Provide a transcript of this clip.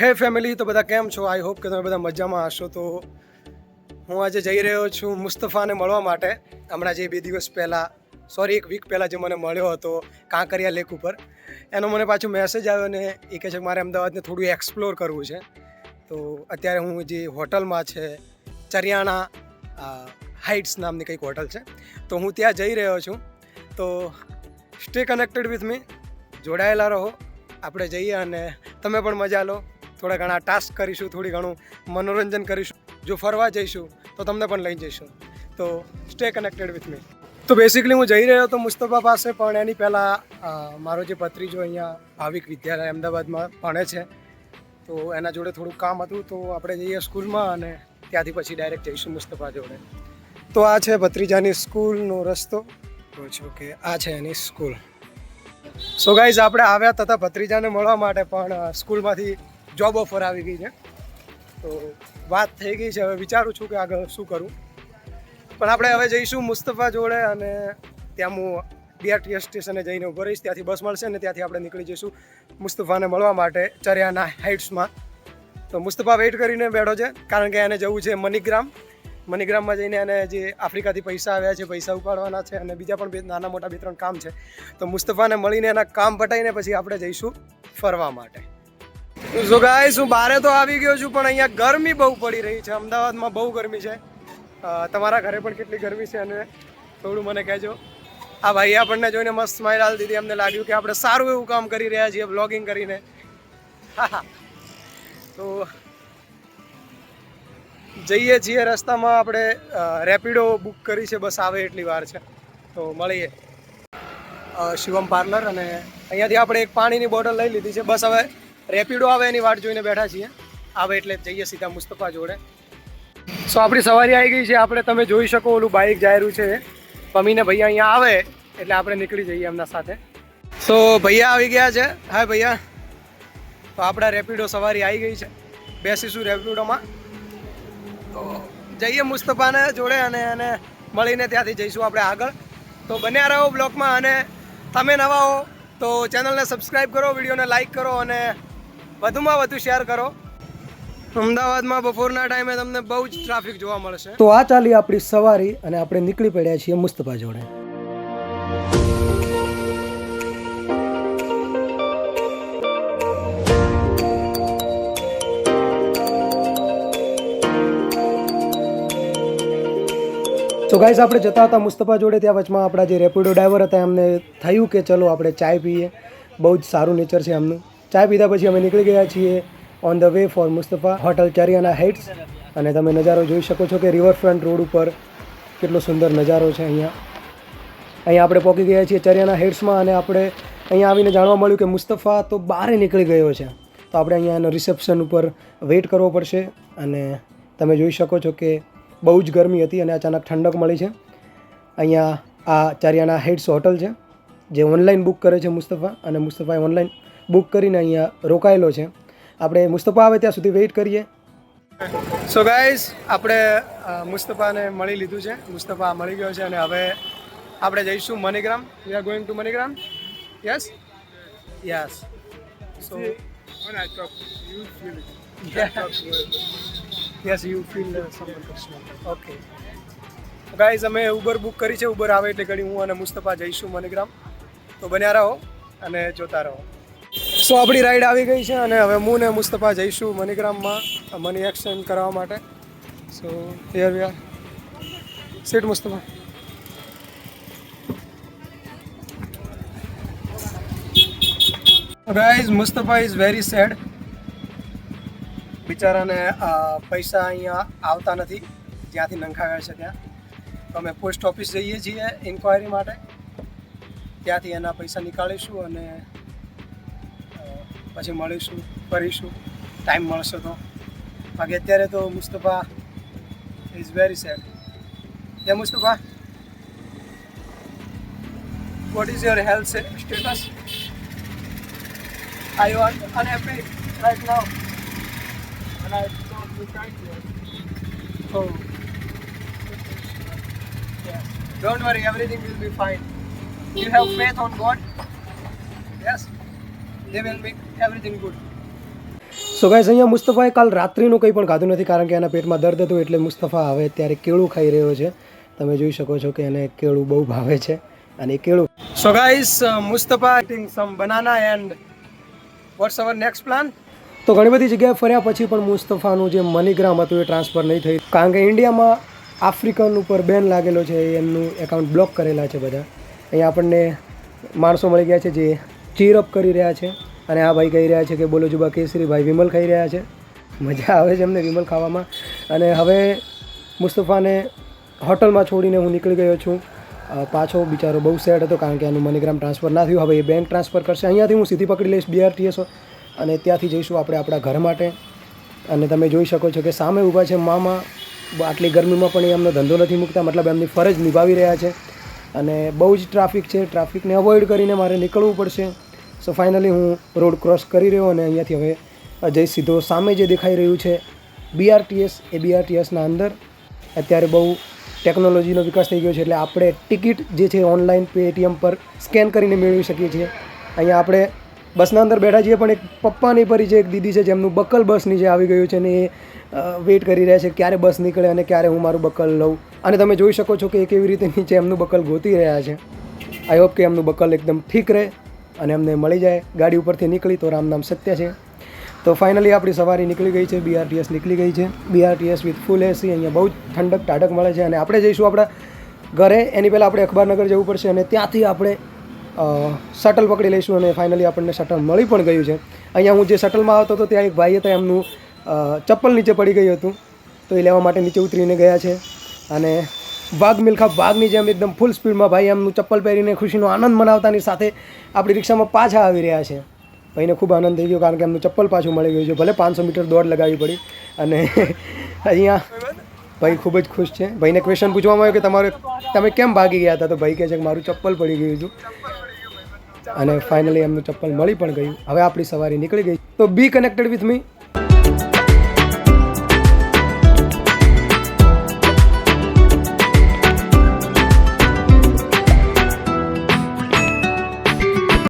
હે ફેમિલી તો બધા કેમ છો? આઈ હોપ કે તમે બધા મજામાં હશો. તો હું આજે જઈ રહ્યો છું મુસ્તફાને મળવા માટે. હમણાં જે બે દિવસ પહેલાં સોરી એક વીક પહેલાં જે મને મળ્યો હતો કાંકરિયા લેક ઉપર. એનો મને પાછો મેસેજ આવ્યો ને એ કહે છે મારે અમદાવાદને થોડું એક્સપ્લોર કરવું છે. તો અત્યારે હું જે હોટલમાં છે, ચરિયાણા હાઇટ્સ નામની કંઈક હોટલ છે. તો હું ત્યાં જઈ રહ્યો છું. તો સ્ટે કનેક્ટેડ વિથ મી જોડાયેલા રહો. આપણે જઈએ અને તમે પણ મજા લો. થોડા ઘણા ટાસ્ક કરીશું, થોડી ઘણું મનોરંજન કરીશું. જો ફરવા જઈશું, તો તમને પણ લઈ જઈશું. તો સ્ટે કનેક્ટેડ વિથ મી તો બેસિકલી હું જઈ રહ્યો હતો મુસ્તફા પાસે, પણ એની પહેલાં મારો જે ભત્રીજો અહીંયા ભાવિક વિદ્યાલય અમદાવાદમાં ભણે છે. તો એના જોડે થોડું કામ હતું, તો આપણે જઈએ સ્કૂલમાં અને ત્યાંથી પછી ડાયરેક્ટ જઈશું મુસ્તફા જોડે. તો આ છે ભત્રીજાની સ્કૂલનો રસ્તો. તો છો કે આ છે એની સ્કૂલ. સો ગાઈઝ આપણે આવ્યા તથા ભત્રીજાને મળવા માટે, પણ સ્કૂલમાંથી જોબ ઓફર આવી ગઈ છે. તો વાત થઈ ગઈ છે, હવે વિચારું છું કે આગળ શું કરું. પણ આપણે હવે જઈશું મુસ્તફા જોડે અને ત્યાં હું બીઆરટીએસ સ્ટેશને જઈને ઊભો રહીશ. ત્યાંથી બસ મળશે ને ત્યાંથી આપણે નીકળી જઈશું મુસ્તફાને મળવા માટે ચરિયાના હાઇટ્સમાં તો મુસ્તફા વેઇટ કરીને બેઠો છે, કારણ કે એને જવું છે મનીગ્રામ. મનીગ્રામમાં જઈને એને જે આફ્રિકાથી પૈસા આવ્યા છે, પૈસા ઉપાડવાના છે અને બીજા પણ બે, નાના મોટા બે, ત્રણ કામ છે. તો મુસ્તફાને મળીને એના કામ પટાઈને પછી આપણે જઈશું ફરવા માટે. સો ગાઈસ હું બારે તો આવી ગયો છું, પણ અહીંયા ગરમી બહુ પડી રહી છે. અમદાવાદમાં બહુ ગરમી છે. તમારા ઘરે પણ કેટલી ગરમી છે અને થોડું મને કહેજો. આ ભાઈ આપણને જોઈને મસ્ત સ્માઇલ આલ દીધી. અમને લાગ્યું કે આપણે સારું એવું કામ કરી રહ્યા છીએ બ્લોગિંગ કરીને. તો જઈએ છીએ રસ્તામાં. આપણે રેપિડો બુક કરી છે. બસ આવે એટલી વાર છે. તો મળીએ. શિવમ પાર્લર અને અહીંયાથી આપણે એક પાણીની બોટલ લઈ લીધી છે. બસ હવે રેપિડો આવે એની વાટ જોઈને બેઠા છીએ. આવે એટલે જઈએ સીધા મુસ્તફા જોડે. સો આપણી સવારી આવી ગઈ છે. આપણે તમે જોઈ શકો ઓલું બાઇક જાયરું છે. પમીને ભૈયા અહીંયા આવે, એટલે આપણે નીકળી જઈએ એમના સાથે. સો ભૈયા આવી ગયા છે. હા ભૈયા. તો આપણા રેપિડો સવારી આવી ગઈ છે. બેસીશું રેપિડોમાં. તો જઈએ મુસ્તફાને જોડે અને એને મળીને ત્યાંથી જઈશું આપણે આગળ. તો બન્યા રહો બ્લોગમાં અને તમે નવા હો તો ચેનલને સબસ્ક્રાઈબ કરો, વિડીયોને લાઈક કરો અને વધુમાં વધુ શેર કરો. અમદાવાદમાં બપોરના ટાઈમે તમને બહુ જ ટ્રાફિક જોવા મળશે. તો આ ચાલી આપણી સવારી અને આપણે નીકળી પડ્યા છીએ મુસ્તફા જોડે. તો ગાઈઝ આપણે જતા હતા મુસ્તફા જોડે, ત્યાં વચમાં આપણા જે રેપિડો ડ્રાઈવર હતા, એમને થયું કે ચલો આપણે ચાય પીએ. બહુ જ સારું નેચર છે એમનું. ચાય પીધા પછી અમે નીકળી ગયા છીએ on the way for Mustafa hotel ચરિયાના heights અને તમે નજારો જોઈ શકો છો કે રિવરફ્રન્ટ રોડ ઉપર કેટલો સુંદર નજારો છે અહીંયા. અહીંયા આપણે પહોંચી ગયા છીએ ચરિયાના હેડ્સમાં અને આપણે અહીંયા આવીને જાણવા મળ્યું કે મુસ્તફા તો બહાર નીકળી ગયો છે. તો આપણે અહીંયા એનો રિસેપ્શન ઉપર વેઇટ કરવો પડશે અને તમે જોઈ શકો છો કે બહુ જ ગરમી હતી અને અચાનક ઠંડક મળી છે. અહીંયા આ ચારિયાના હાઇટ્સ હોટલ છે, જે ઓનલાઈન બુક કરે છે મુસ્તફા અને મુસ્તફાએ ઓનલાઈન બુક કરીને અહીંયા રોકાયેલો છે. આપણે મુસ્તફા આવે ત્યાં સુધી વેઇટ કરીએ. સો ગાઈઝ આપણે મુસ્તફાને મળી લીધું છે. મુસ્તફા મળી ગયો છે અને હવે આપણે જઈશું MoneyGram we are going to MoneyGram yes yes so. Yes you feel okay guys અમે ઉબર બુક કરી છે. ઉબર આવે એટલે ઘડી હું અને મુસ્તફા જઈશું મનીગ્રામ તો બન્યા રહો અને જોતા રહો. સો આપણી રાઈડ આવી ગઈ છે અને હવે હું ને મુસ્તફા જઈશું મનીગ્રામમાં મની એક્સચેન્જ કરવા માટે. So here we are seat Mustafa. Guys Mustafa is very sad બિચારાને પૈસા અહીંયા આવતા નથી. જ્યાંથી નંખાવ્યા છે ત્યાં. અમે પોસ્ટ ઓફિસ જઈએ છીએ ઇન્ક્વાયરી માટે. ત્યાંથી એના પૈસા નીકાળીશું અને પછી મળીશું ફરીશું ટાઈમ મળશે તો બાકી અત્યારે તો Mustafa is very sad you un- unhappy right now? When I talk to kindness, Oh. Yes. Don't worry, everything will be fine. You have faith on God? Yes. They will make everything good so guys અહીંયા મુસ્તફાએ કાલ રાત્રિનું કંઈ પણ ખાધું નથી, કારણ કે એના પેટમાં દર્દ હતું એટલે મુસ્તફા હવે અત્યારે કેળું ખાઈ રહ્યો છે. તમે જોઈ શકો છો કે એને કેળું બહુ ભાવે છે અને કેળું. So guys Mustafa eating some banana and what's our next plan તો ઘણી બધી જગ્યાએ ફર્યા પછી પણ મુસ્તફાનું જે મનીગ્રામ હતું એ ટ્રાન્સફર નહીં થયું કારણ કે ઇન્ડિયામાં આફ્રિકન ઉપર બેન લાગેલો છે એમનું એકાઉન્ટ બ્લોક કરેલા છે બધા. અહીંયા આપણને માણસો મળી ગયા છે જે ચીરઅપ કરી રહ્યા છે. અને આ ભાઈ કહી રહ્યા છે કે બોલો જુબા કેસરી, ભાઈ વિમલ ખાઈ રહ્યા છે. મજા આવે છે એમને વિમલ ખાવામાં. અને હવે મુસ્તફાને હોટલમાં છોડીને હું નીકળી ગયો છું. પાછો બિચારો બહુ સેડ હતો કારણ કે આનું મનીગ્રામ ટ્રાન્સફર ના થયું. હવે એ બેંક ટ્રાન્સફર કરશે. અહીંયાથી હું સીધી પકડી લઈશ બીઆરટીએસ અને ત્યાંથી જઈશું આપણે આપણા ઘર માટે. અને તમે જોઈ શકો છો કે સામે ઊભા છે મામા. આટલી ગરમીમાં પણ એ એમનો ધંધો નથી મૂકતા. મતલબ એમની ફરજ નિભાવી રહ્યા છે. અને બહુ જ ટ્રાફિક છે. ટ્રાફિકને અવોઇડ કરીને મારે નીકળવું પડશે. સો ફાઇનલી હું રોડ ક્રોસ કરી રહ્યો અને અહીંયાથી હવે જઈ સીધો સામે જે દેખાઈ રહ્યું છે બીઆરટીએસ એ બીઆરટીએસના અંદર. અત્યારે બહુ ટેકનોલોજીનો વિકાસ થઈ ગયો છે એટલે આપણે ટિકિટ જે છે ઓનલાઈન પેટીએમ પર સ્કેન કરીને મેળવી શકીએ છીએ. અહીંયા આપણે બસના અંદર બેઠા છીએ, પણ એક પપ્પાની પરિચય એક દીદી છે, જેમનું બકલ બસ નીચે આવી ગયું છે ને એ વેઇટ કરી રહ્યા છે ક્યારે બસ નીકળે અને ક્યારે હું મારું બકલ લઉં. અને તમે જોઈ શકો છો કે એ કેવી રીતે નીચે એમનું બકલ ગોતી રહ્યા છે. આઈ હોપ કે એમનું બકલ એકદમ ઠીક રહે. અને એમને મળી જાય ગાડી ઉપરથી નીકળી તો રામ નામ સત્ય છે. તો ફાઇનલી આપણી સવારી નીકળી ગઈ છે બીઆરટીએસ નીકળી ગઈ છે. બીઆરટીએસ વિથ ફૂલ એસી અહીંયા બહુ જ ઠંડક ટાઢક મળે છે અને આપણે જઈશું આપણા ઘરે. એની પહેલાં આપણે અખબારનગર જવું પડશે અને ત્યાંથી આપણે શટલ પકડી લઈશું અને ફાઇનલી આપણને શટલ મળી પણ ગયું છે. અહીંયા હું જે શટલમાં આવતો હતો ત્યાં એક ભાઈ હતા એમનું ચપ્પલ નીચે પડી ગયું હતું. તો એ લેવા માટે નીચે ઉતરીને ગયા છે અને વાઘ મિલખા વાઘની જેમ એકદમ ફૂલ સ્પીડમાં ભાઈ એમનું ચપ્પલ પહેરીને ખુશીનો આનંદ મનાવતાની સાથે આપણી રિક્ષામાં પાછા આવી રહ્યા છે. ભાઈને ખૂબ આનંદ થઈ ગયો કારણ કે એમનું ચપ્પલ પાછું મળી ગયું છે. ભલે પાંચસો મીટર દોડ લગાવવી પડી. અને અહીંયા ભાઈ ખૂબ જ ખુશ છે. ભાઈને ક્વેશ્ચન પૂછવામાં આવ્યો કે તમારે તમે કેમ ભાગી ગયા હતા? તો ભાઈ કહે છે કે મારું ચપ્પલ પડી ગયું હતું. અને ફાઇનલી એમનું ચપ્પલ મળી પણ ગયું. હવે આપણી સવારી નીકળી ગઈ. તો બી કનેક્ટેડ વિથ મી